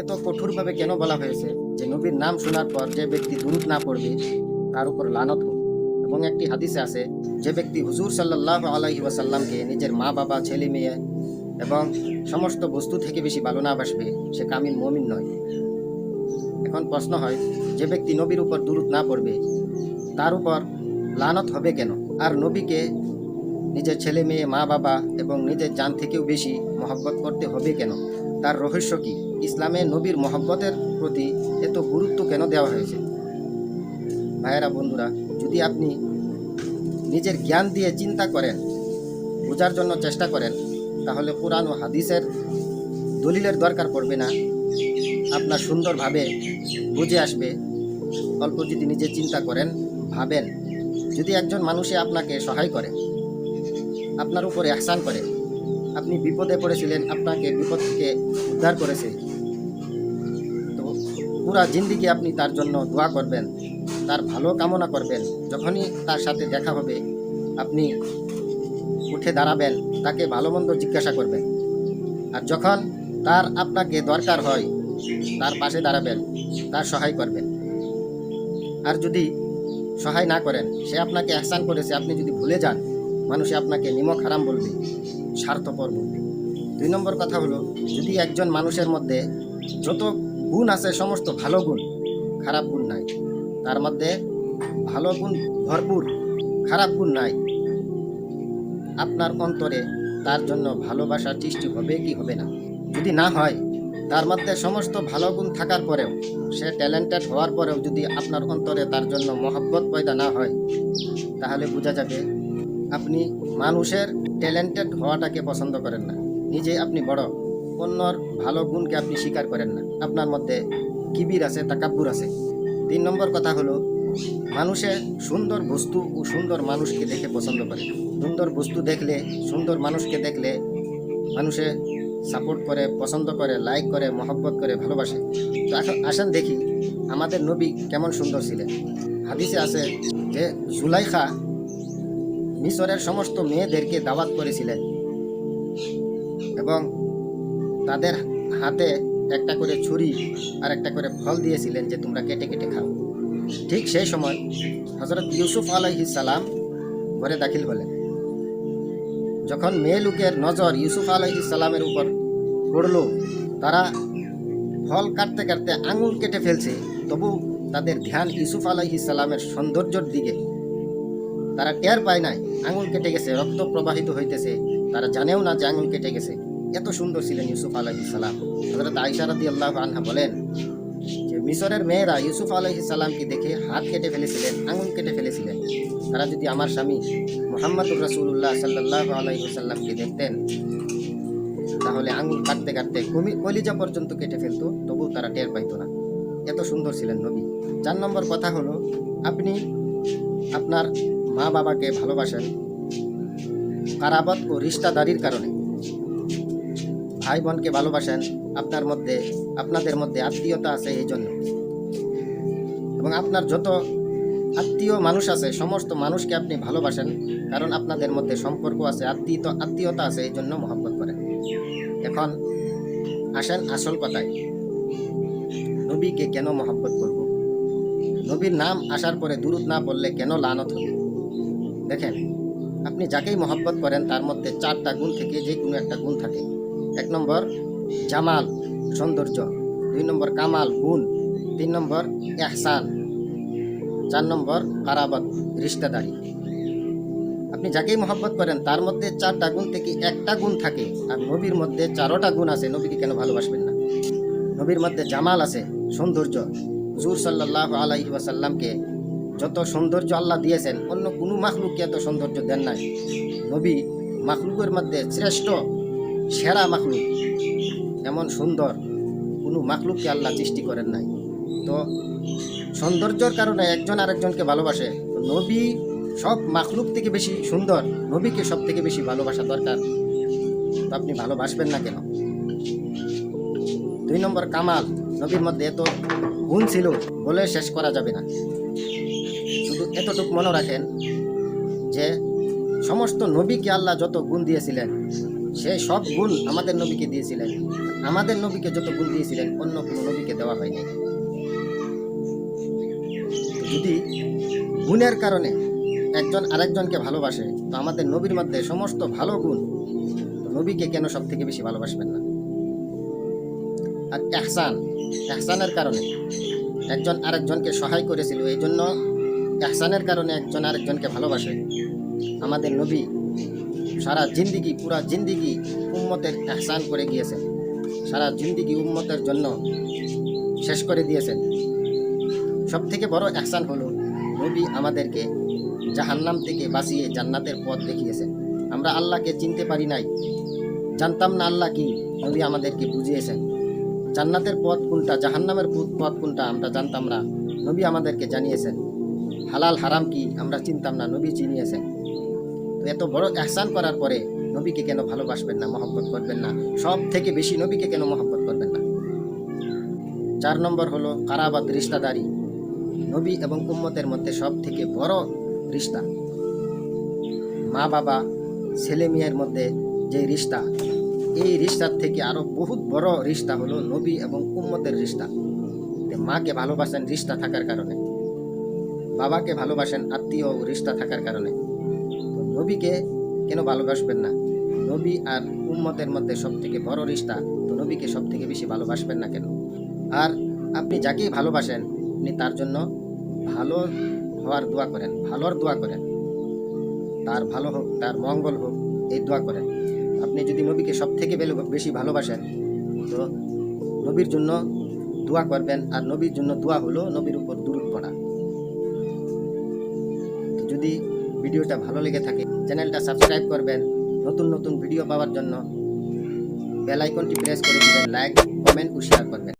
এত কঠোরভাবে কেন বলা হয়েছে যে নবীর নাম শোনার পর যে ব্যক্তি দুরুদ না পড়বে, তার উপর লানত হোক। এবং একটি হাদিসে আছে, যে ব্যক্তি হুজুর সাল্লাহ আলাইহি ওয়াসাল্লামকে নিজের মা, বাবা, ছেলে, মেয়ে এবং সমস্ত বস্তু থেকে বেশি ভালো না বাসবে, সে কামিল মমিন নয়। এখন প্রশ্ন হয়, যে ব্যক্তি নবীর উপর দুরুদ না পড়বে, তার উপর লানত হবে কেন? আর নবীকে নিজের ছেলে মেয়ে, মা বাবা এবং নিজের জান থেকেও বেশি মহব্বত করতে হবে কেন? তার রহস্য কি? ইসলামে নবীর মহব্বতের প্রতি এত গুরুত্ব কেন দেওয়া হয়েছে? ভাইয়েরা, বন্ধুরা, যদি আপনি নিজের জ্ঞান দিয়ে চিন্তা করেন, বোঝার জন্য চেষ্টা করেন, তাহলে কোরআন ও হাদিসের দলিলের দরকার পড়বে না। আপনার সুন্দরভাবে বুঝে আসবে। অল্প যদি নিজে চিন্তা করেন, ভাবেন, যদি একজন মানুষে আপনাকে সহায় করে আপনার উপরে আহসান করে। আপনি বিপদে পড়েছিলেন, আপনাকে বিপদ থেকে উদ্ধার করেছে। তো পুরা জিন্দিগি আপনি তার জন্য দোয়া করবেন, তার ভালো কামনা করবেন। যখনই তার সাথে দেখা হবে, আপনি উঠে দাঁড়াবেন, তাকে ভালো মন্দ জিজ্ঞাসা করবেন। আর যখন তার আপনাকে দরকার হয়, তার পাশে দাঁড়াবেন, তার সহায় করবেন। আর যদি সহায় না করেন, সে আপনাকে আহসান করেছে, আপনি যদি ভুলে যান মানুষে আপনাকে নিমক হারাম বলবে, স্বার্থপর বলবে। দুই নম্বর কথা হলো, যদি একজন মানুষের মধ্যে যত গুণ আছে, সমস্ত ভালো গুণ, খারাপ গুণ নাই, তার মধ্যে ভালো গুণ ভরপুর, খারাপ গুণ নাই, আপনার অন্তরে তার জন্য ভালোবাসার সৃষ্টি হবে কি হবে না? যদি না হয়, তার মধ্যে সমস্ত ভালো গুণ থাকার পরেও, সে ট্যালেন্টেড হওয়ার পরেও যদি আপনার অন্তরে তার জন্য মহব্বত পয়দা না হয়, তাহলে বোঝা যাবে আপনি মানুষের ট্যালেন্টেড হওয়াটাকে পছন্দ করেন না। নিজে আপনি বড়, অন্যর ভালো গুণকে আপনি স্বীকার করেন না। আপনার মধ্যে কিবির আছে, তাকাব্বুর আছে। তিন নম্বর কথা হলো, মানুষে সুন্দর বস্তু ও সুন্দর মানুষকে দেখে পছন্দ করে। সুন্দর বস্তু দেখলে, সুন্দর মানুষকে দেখলে মানুষে সাপোর্ট করে, পছন্দ করে লাইক করে, মহব্বত করে, ভালোবাসে। তো এখন আসেন দেখি, আমাদের নবী কেমন সুন্দর ছিলেন। হাদিসে আছে যে, জুলাইখা মিশরের সমস্ত মেয়েদেরকে দাওয়াত করেছিলেন এবং তাদের হাতে একটা করে ছুরি আর একটা করে ফল দিয়েছিলেন যে তোমরা কেটে কেটে খাও। ঠিক সেই সময় হজরত ইউসুফ আলাইহিস সালাম ঘরে দাখিল হলেন। যখন মেয়ে লোকের নজর ইউসুফ আলাইহিস সালামের উপর পড়ল, তারা ফল কাটতে কাটতে আঙুল কেটে ফেলছে, তবু তাদের ধ্যান ইউসুফ আলাইহিস সালামের সৌন্দর্যের দিকে তারা টের পায় নাই, আঙুল কেটে গেছে, রক্ত প্রবাহিত হইতেছে। তারা জানেও না যে আঙুল কেটে গেছে। এত সুন্দর ছিলেন ইউসুফ আলাইহিস সালাম। হজরত আইসা রাদি আল্লাহ আনহা বলেন যে মিশরের মেয়েরা ইউসুফ আলহি সালামকে দেখে হাত কেটে ফেলেছিলেন, আঙুল কেটে ফেলেছিলেন। তারা যদি আমার স্বামী মোহাম্মদুর রাসুল্লাহ সাল্লাহ আলাইসাল্লামকে দেখতেন, তাহলে আঙুল কাটতে কাটতে কলিজা পর্যন্ত কেটে ফেলতো তবু তারা টের পাইতো না। এত সুন্দর ছিলেন নবী। চার নম্বর কথা হলো, আপনি আপনার মা বাবাকে ভালোবাসেন কারাবত ও রিস্তাদারির কারণে। ভাই বোনকে ভালোবাসেন, আপনার মধ্যে, আপনাদের মধ্যে আত্মীয়তা আছে এই জন্য। এবং আপনার যত আত্মীয় মানুষ আছে, সমস্ত মানুষকে আপনি ভালোবাসেন, কারণ আপনাদের মধ্যে সম্পর্ক আছে আত্মীয় আত্মীয়তা আছে এই জন্য মহব্বত করেন। এখন আসেন আসল কথায়। নবীকে কেন মহব্বত করব? নবীর নাম আসার পরে দূরত না পড়লে কেন লানত হবে? দেখেন, আপনি যাকেই মহব্বত করেন, তার মধ্যে চারটা গুণ থেকে যে কোনো একটা গুণ থাকে। এক নম্বর, জামাল, সৌন্দর্য। দুই নম্বর, কামাল, গুণ। তিন নম্বর, এহসান। চার নম্বর, কারাবত রিস্তাদারি আপনি যাকেই মহব্বত করেন, তার মধ্যে চারটা গুণ থেকে একটা গুণ থাকে। আর নবীর মধ্যে চারোটা গুণ আছে, নবীকে কেন ভালোবাসবেন না? নবীর মধ্যে জামাল আছে, সৌন্দর্য। হুজুর সাল্লাহ আলাইহি ওয়াসাল্লামকে যত সৌন্দর্য আল্লাহ দিয়েছেন, অন্য কোনো মাখলুককে এত সৌন্দর্য দেন নাই। নবী মাখলুকের মধ্যে শ্রেষ্ঠ, সেরা মাখলুক, এমন সুন্দর কোনো মাখলুককে আল্লাহ সৃষ্টি করেন নাই। তো সৌন্দর্যর কারণে একজন আরেকজনকে ভালোবাসে। নবী সব মাখলুক থেকে বেশি সুন্দর, নবীকে সব থেকে বেশি ভালোবাসা দরকার। তো আপনি ভালোবাসবেন না কেন? দুই নম্বর কামাল, নবীর মধ্যে এত গুণ ছিল বলে শেষ করা যাবে না। এতটুকু মনে রাখেন যে সমস্ত নবীকে আল্লাহ যত গুণ দিয়েছিলেন, সে সে সব গুণ আমাদের নবীকে দিয়েছিলেন। আমাদের নবীকে যত গুণ দিয়েছিলেন, অন্য কোনো নবীকে দেওয়া হয়নি। যদি গুণের কারণে একজন আরেকজনকে ভালোবাসে, তো আমাদের নবীর মধ্যে সমস্ত ভালো গুণ নবীকে কেন সব থেকে বেশি ভালোবাসবেন না? আর এহসান, এহসানের কারণে একজন আরেকজনকে সহায় করেছিল এই জন্য এহসানের কারণে একজন আরেকজনকে ভালোবাসে। আমাদের নবী সারা জিন্দিগি, পুরা জিন্দিগি উম্মতের এহসান করে গিয়েছেন। সারা জিন্দিগি উম্মতের জন্য শেষ করে দিয়েছেন। সব থেকে বড় এহসান হলো নবী আমাদেরকে জাহান্নাম থেকে বাঁচিয়ে জান্নাতের পথ দেখিয়েছেন। আমরা আল্লাহকে চিনতে পারি নাই। জানতাম না আল্লাহ কি, নবী আমাদেরকে বুঝিয়েছেন। জান্নাতের পথ কোনটা, জাহান্নামের পথ পথ কোনটা আমরা জানতাম না। নবী আমাদেরকে জানিয়েছেন। হালাল হারাম কি আমরা চিনতাম না, নবী চিনিয়েছেন এত বড় এহসান করার পরে নবীকে কেন ভালোবাসবেন না, মহব্বত করবেন না? সব থেকে বেশি নবীকে কেন মহব্বত করবেন না? চার নম্বর হলো কারাবাদ রিস্তাদারি নবী এবং উম্মতের মধ্যে সব থেকে বড় রিস্তা মা বাবা, ছেলে মেয়ের মধ্যে যে রিস্তা এই রিস্তার থেকে আরও বহুত বড় রিস্তা হলো নবী এবং উম্মতের রিস্তা মাকে ভালোবাসেন রিস্তা থাকার কারণে। বাবাকে ভালোবাসেন, আত্মীয় ও রিস্তা থাকার কারণে। নবীকে কেন ভালোবাসবেন না? নবী আর উম্মতের মধ্যে সব থেকে বড় রিস্তা, তো নবীকে সব থেকে বেশি ভালোবাসবেন না কেন? আর আপনি যাকেই ভালোবাসেন আপনি তার জন্য ভালো হওয়ার দোয়া করেন, ভালোর দোয়া করেন। তার ভালো হোক, তার মঙ্গল হোক, এই দোয়া করেন। আপনি যদি নবীকে সব থেকে বেশি ভালোবাসেন, তো নবীর জন্য দোয়া করবেন। আর নবীর জন্য দোয়া হলো নবীর উপর যদি ভিডিওটা ভালো লেগে থাকে, চ্যানেলটা সাবস্ক্রাইব করবেন। নতুন নতুন ভিডিও পাওয়ার জন্য বেল আইকনটি প্রেস করে দেবেন। লাইক, কমেন্ট ও শেয়ার করবেন।